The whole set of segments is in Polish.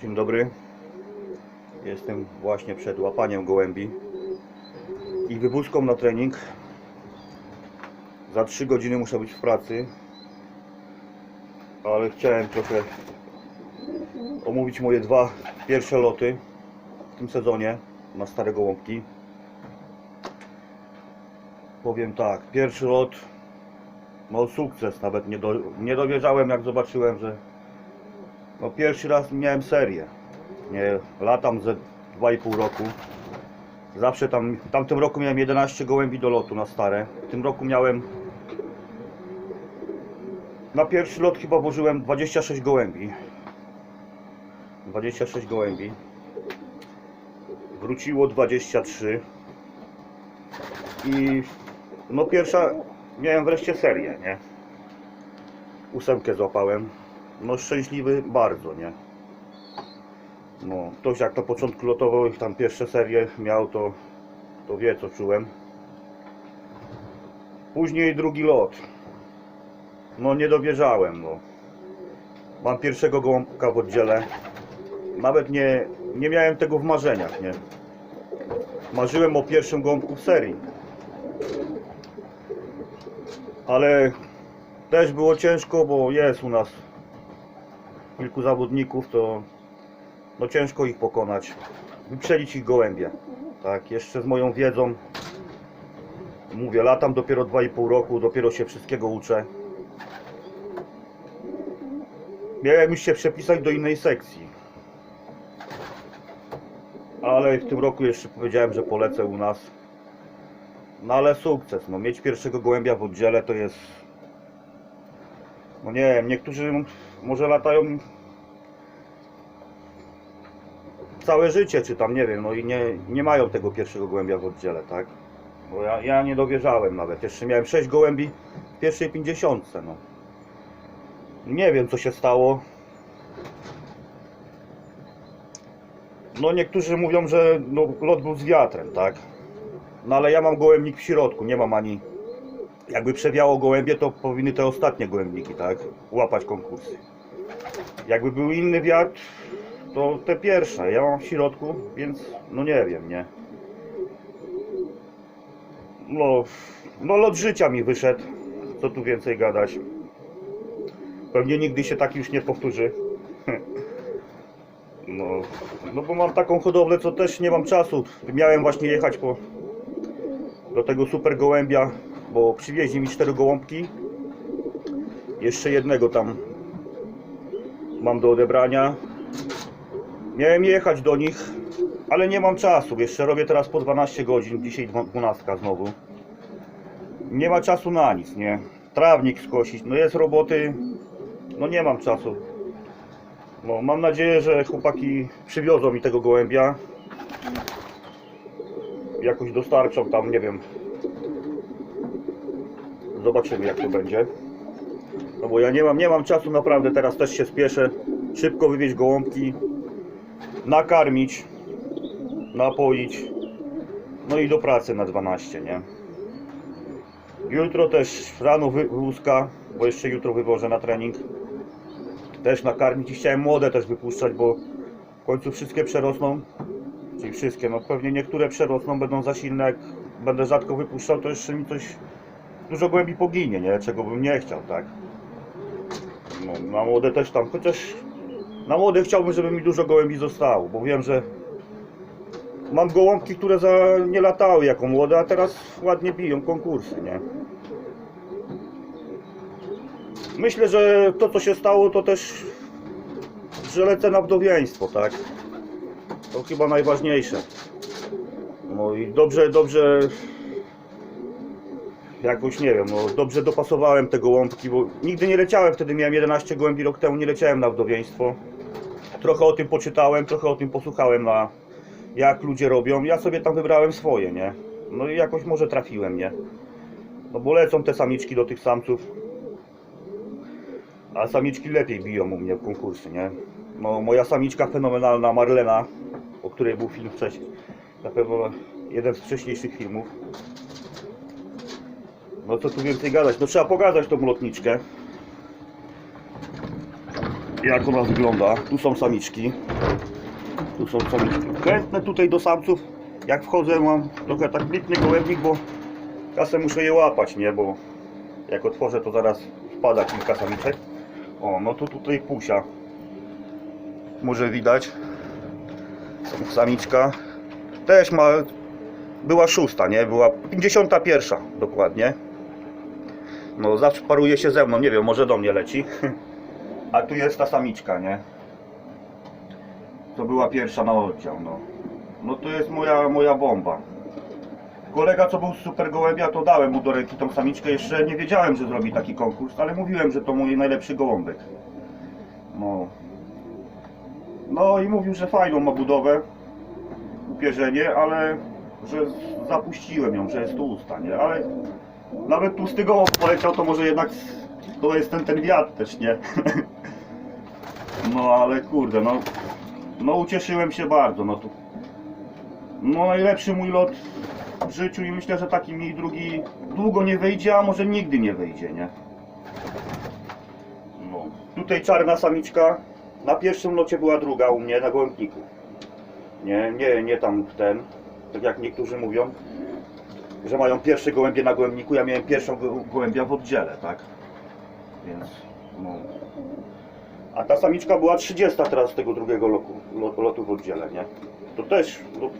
Dzień dobry. Jestem właśnie przed łapaniem gołębi i wywózką na trening. Za 3 godziny muszę być w pracy, ale chciałem trochę omówić moje dwa pierwsze loty w tym sezonie na stare gołąbki. Powiem tak, pierwszy lot, no sukces, nawet nie, do, nie dowierzałem jak zobaczyłem, że no pierwszy raz miałem serię. Nie, latam ze 2,5 roku. Zawsze tam, w tamtym roku miałem 11 gołębi do lotu na stare. W tym roku miałem na pierwszy lot chyba włożyłem 26 gołębi. 26 gołębi. Wróciło 23. I no pierwsza miałem wreszcie serię, nie? Ósemkę złapałem. No szczęśliwy bardzo, nie? No, ktoś jak na początku lotował i tam pierwsze serie miał, to, to wie co czułem. Później drugi lot. No nie dowierzałem, no. Mam pierwszego gołąbka w oddziale. Nawet nie, nie miałem tego w marzeniach, nie. Marzyłem o pierwszym gołąbku w serii. Ale też było ciężko, bo jest u nas kilku zawodników, to no ciężko ich pokonać. Wyprzedzić ich gołębie. Tak, jeszcze z moją wiedzą. Mówię, latam dopiero 2,5 roku, dopiero się wszystkiego uczę. Miałem już się przepisać do innej sekcji. Ale w tym roku jeszcze powiedziałem, że polecę u nas. No ale sukces, no mieć pierwszego gołębia w oddziale to jest... No nie wiem, niektórzy może latają całe życie, czy tam nie wiem, no i nie, nie mają tego pierwszego gołębia w oddziale, tak? Bo ja, ja nie dowierzałem nawet. Jeszcze miałem 6 gołębi w pierwszej 50, no. Nie wiem co się stało. No niektórzy mówią, że no, lot był z wiatrem, tak? No ale ja mam gołębnik w środku, nie mam ani... Jakby przewiało gołębie, to powinny te ostatnie gołębniki, tak? Łapać konkursy. Jakby był inny wiatr, to te pierwsze. Ja mam w środku, więc no nie wiem, nie? No, no lot życia mi wyszedł. Co tu więcej gadać? Pewnie nigdy się tak już nie powtórzy. No, no bo mam taką hodowlę, co też nie mam czasu. Miałem właśnie jechać po do tego super gołębia, bo przywieźli mi cztery gołąbki. Jeszcze jednego tam mam do odebrania. Miałem jechać do nich, ale nie mam czasu. Jeszcze robię teraz po 12 godzin, dzisiaj 12 znowu. Nie ma czasu na nic, nie? Trawnik skosić, no jest roboty, no nie mam czasu. No, mam nadzieję, że chłopaki przywiozą mi tego gołębia. Jakoś dostarczą tam, nie wiem. Zobaczymy jak to będzie. No bo ja nie mam, nie mam czasu naprawdę, teraz też się spieszę. Szybko wywieźć gołąbki, nakarmić, napoić. No i do pracy na 12, nie? Jutro też rano wózka, bo jeszcze jutro wywożę na trening. Też nakarmić i chciałem młode też wypuszczać, bo w końcu wszystkie przerosną. Czyli wszystkie, no pewnie niektóre przerosną, będą za silne. Jak będę rzadko wypuszczał, to jeszcze mi coś dużo głębi poginie, nie? Czego bym nie chciał, tak? No, na młode też tam, chociaż na młode chciałbym, żeby mi dużo gołębi zostało, bo wiem, że mam gołąbki, które za nie latały jako młode, a teraz ładnie biją konkursy, nie? Myślę, że to co się stało, to też, że lecę na wdowieństwo, tak? To chyba najważniejsze. No i dobrze, dobrze jakoś nie wiem, no dobrze dopasowałem te gołąbki, bo nigdy nie leciałem, wtedy miałem 11 gołębi rok temu, nie leciałem na wdowieństwo. Trochę o tym poczytałem, trochę o tym posłuchałem na jak ludzie robią. Ja sobie tam wybrałem swoje, nie? No i jakoś może trafiłem, nie? No bo lecą te samiczki do tych samców. A samiczki lepiej biją u mnie w konkursy, nie? No moja samiczka fenomenalna Marlena, o której był film wcześniej. Na pewno jeden z wcześniejszych filmów. No co tu więcej gadać? No trzeba pogadać tą lotniczkę. jak ona wygląda. Tu są samiczki. Tu są samiczki. Chętne tutaj do samców. Jak wchodzę mam trochę tak blitny gołębnik, bo czasem muszę je łapać, nie? Bo jak otworzę to zaraz wpada kilka samiczek. O, no to tutaj pusia. Może widać. Samiczka. Też ma... Była szósta, nie? Była 51 dokładnie. No zawsze paruje się ze mną, nie wiem, może do mnie leci. A tu jest ta samiczka, nie? To była pierwsza na oddział, no. No to jest moja, moja bomba. Kolega, co był z Super Gołębia, to dałem mu do ręki tą samiczkę. Jeszcze nie wiedziałem, że zrobi taki konkurs, ale mówiłem, że to mój najlepszy gołąbek. No. No i mówił, że fajną ma budowę, upierzenie, ale że zapuściłem ją, że jest tłusta, nie? Ale nawet tłusty gołąb poleciał, to może jednak to jest ten, ten wiatr też, nie? No ale kurde, no, no ucieszyłem się bardzo, no tu. No najlepszy mój lot w życiu i myślę, że taki mi drugi długo nie wyjdzie, a może nigdy nie wyjdzie, nie? No. Tutaj czarna samiczka, na pierwszym locie była druga u mnie na gołębniku. Nie, nie, nie tam ten, tak jak niektórzy mówią, że mają pierwsze gołębie na gołębniku, ja miałem pierwszą go- gołębia w oddziale, tak? Więc, no. A ta samiczka była 30 teraz z tego drugiego lotu, lot- lotu w oddziale, nie? To też, no,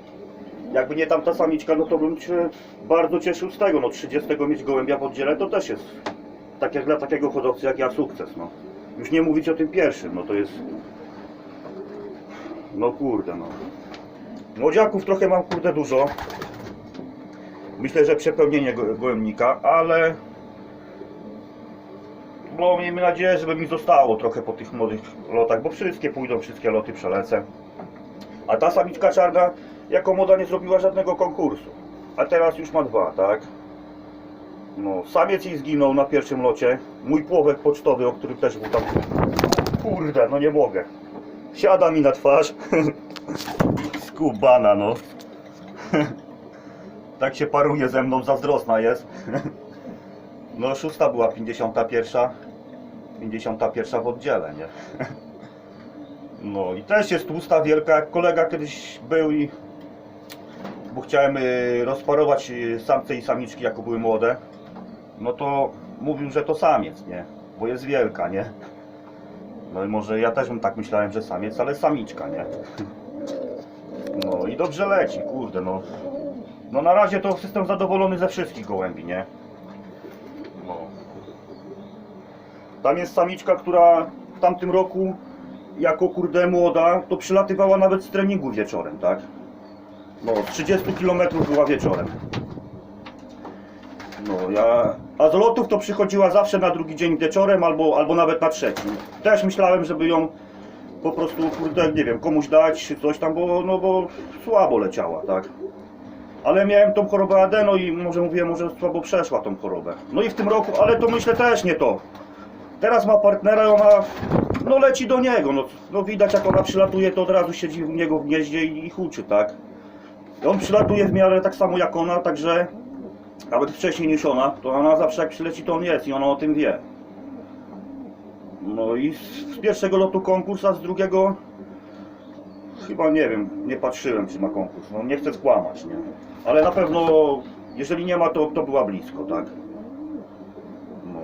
jakby nie tam ta samiczka, no to bym się bardzo cieszył z tego, no 30 mieć gołębia w oddziale to też jest, tak jak dla takiego hodowcy jak ja, sukces, no. Już nie mówić o tym pierwszym, no to jest, no kurde, no. Młodziaków trochę mam kurde dużo. Myślę, że przepełnienie go- gołębnika, ale no miejmy nadzieję, żeby mi zostało trochę po tych młodych lotach, bo wszystkie pójdą, wszystkie loty przelecę. A ta samiczka czarna jako młoda nie zrobiła żadnego konkursu. A teraz już ma dwa, tak? No, samiec jej zginął na pierwszym locie. Mój płowek pocztowy, o którym też był tam. Kurde, no nie mogę. Siada mi na twarz. Skubana, no. tak się paruje ze mną, zazdrosna jest. no, szósta była 51. 51 w oddziale, nie? no i też jest tłusta, wielka, jak kolega kiedyś był i... Bo chciałem y, rozparować y, samce i samiczki, jako były młode. No to mówił, że to samiec, nie? Bo jest wielka, nie? No i może ja też bym tak myślałem, że samiec, ale samiczka, nie? No i dobrze leci, kurde, no. No na razie to jestem zadowolony ze wszystkich gołębi, nie? No. Tam jest samiczka, która w tamtym roku jako kurde młoda, to przylatywała nawet z treningu wieczorem, tak? No, z 30 km była wieczorem. No, ja... A z lotów to przychodziła zawsze na drugi dzień wieczorem albo, albo nawet na trzeci. Też myślałem, żeby ją po prostu, kurde, nie wiem, komuś dać czy coś tam, bo, no bo słabo leciała, tak? Ale miałem tą chorobę adeno i może mówiłem, może słabo przeszła tą chorobę. No i w tym roku, ale to myślę też nie to. Teraz ma partnera i ona, no leci do niego, no, no widać jak ona przylatuje, to od razu siedzi u niego w gnieździe i, i huczy, tak? I on przylatuje w miarę tak samo jak ona, także nawet wcześniej niż ona, to ona zawsze jak przyleci to on jest i ona o tym wie. No i z, z pierwszego lotu konkurs, a z drugiego chyba nie wiem, nie patrzyłem czy ma konkurs, no nie chcę skłamać, nie? Ale na pewno jeżeli nie ma to, to była blisko, tak? No.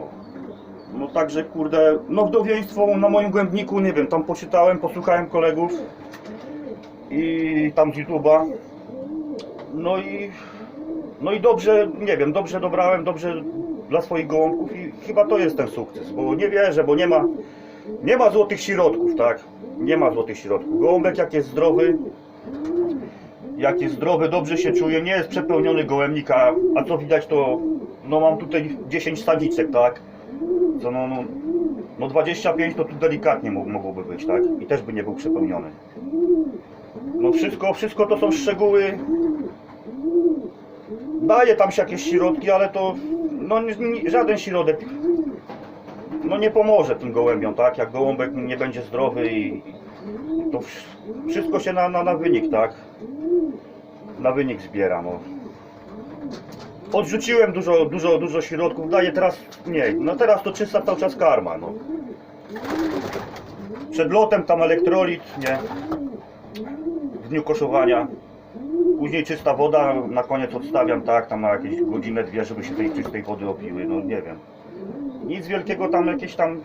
No także kurde, no wdowieństwo na moim głębniku, nie wiem, tam poczytałem, posłuchałem kolegów i tam z YouTube'a. No i no i dobrze, nie wiem, dobrze dobrałem, dobrze dla swoich gołąbków i chyba to jest ten sukces, bo nie wierzę, bo nie ma nie ma złotych środków, tak? Nie ma złotych środków. Gołąbek jak jest zdrowy, jak jest zdrowy, dobrze się czuje, nie jest przepełniony gołębnik, a, co widać to, no mam tutaj 10 samiczek, tak? Co no, no, no 25 to tu delikatnie mo- mogłoby być, tak? I też by nie był przepełniony. No wszystko, wszystko to są szczegóły. Daje tam się jakieś środki, ale to no żaden środek no nie pomoże tym gołębiom, tak? Jak gołąbek nie będzie zdrowy i to wsz- wszystko się na, na, na wynik, tak? Na wynik zbiera, no. Odrzuciłem dużo, dużo, dużo środków, daję teraz mniej. No teraz to czysta cały czas karma, no. Przed lotem tam elektrolit, nie? W dniu koszowania. Później czysta woda, na koniec odstawiam tak, tam na jakieś godzinę, dwie, żeby się tej czystej wody opiły, no nie wiem. Nic wielkiego tam jakieś tam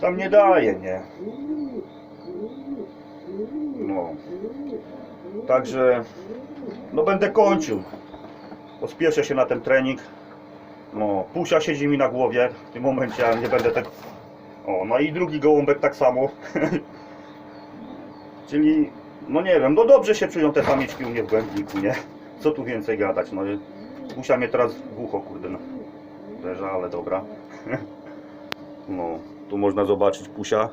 tam nie daje, nie? No. Także no będę kończył. Pospieszę się na ten trening. No, pusia siedzi mi na głowie w tym momencie, ale nie będę tego. O, no i drugi gołąbek tak samo. Czyli, no nie wiem, no dobrze się czują te samiczki u mnie w głębniku, nie? Co tu więcej gadać, no Pusia mnie teraz w ucho, kurde, no. Ale dobra. No, tu można zobaczyć pusia.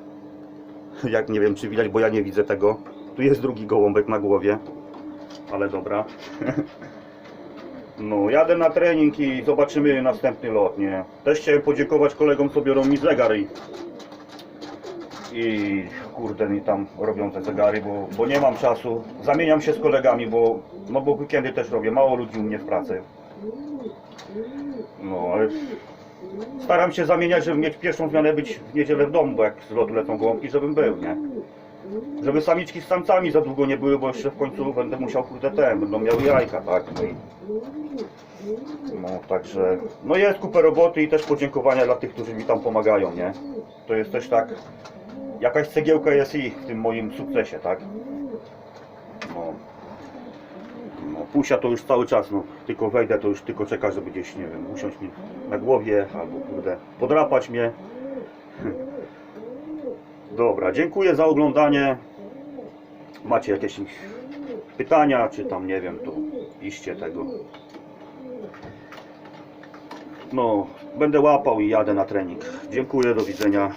Jak nie wiem, czy widać, bo ja nie widzę tego. Tu jest drugi gołąbek na głowie. Ale dobra. No, jadę na trening i zobaczymy następny lot, nie? Też chciałem podziękować kolegom, co biorą mi zegar i... I kurde, mi tam robią te zegary, bo, bo nie mam czasu. Zamieniam się z kolegami, bo, no bo weekendy też robię. Mało ludzi u mnie w pracy. No, ale staram się zamieniać, żeby mieć pierwszą zmianę być w niedzielę w domu, bo jak z lotu lecą gołąbki, żebym był, nie? Żeby samiczki z samcami za długo nie były, bo jeszcze w końcu będę musiał kurde ten, będą miały jajka, tak? No i... No, także... No jest kupę roboty i też podziękowania dla tych, którzy mi tam pomagają, nie? To jest też tak... Jakaś cegiełka jest ich w tym moim sukcesie, tak? No. No, pusia to już cały czas, no, tylko wejdę, to już tylko czeka, żeby gdzieś, nie wiem, usiąść mi na głowie, albo kurde, podrapać mnie. Dobra, dziękuję za oglądanie. Macie jakieś pytania, czy tam, nie wiem, to piszcie tego. No, będę łapał i jadę na trening. Dziękuję, do widzenia.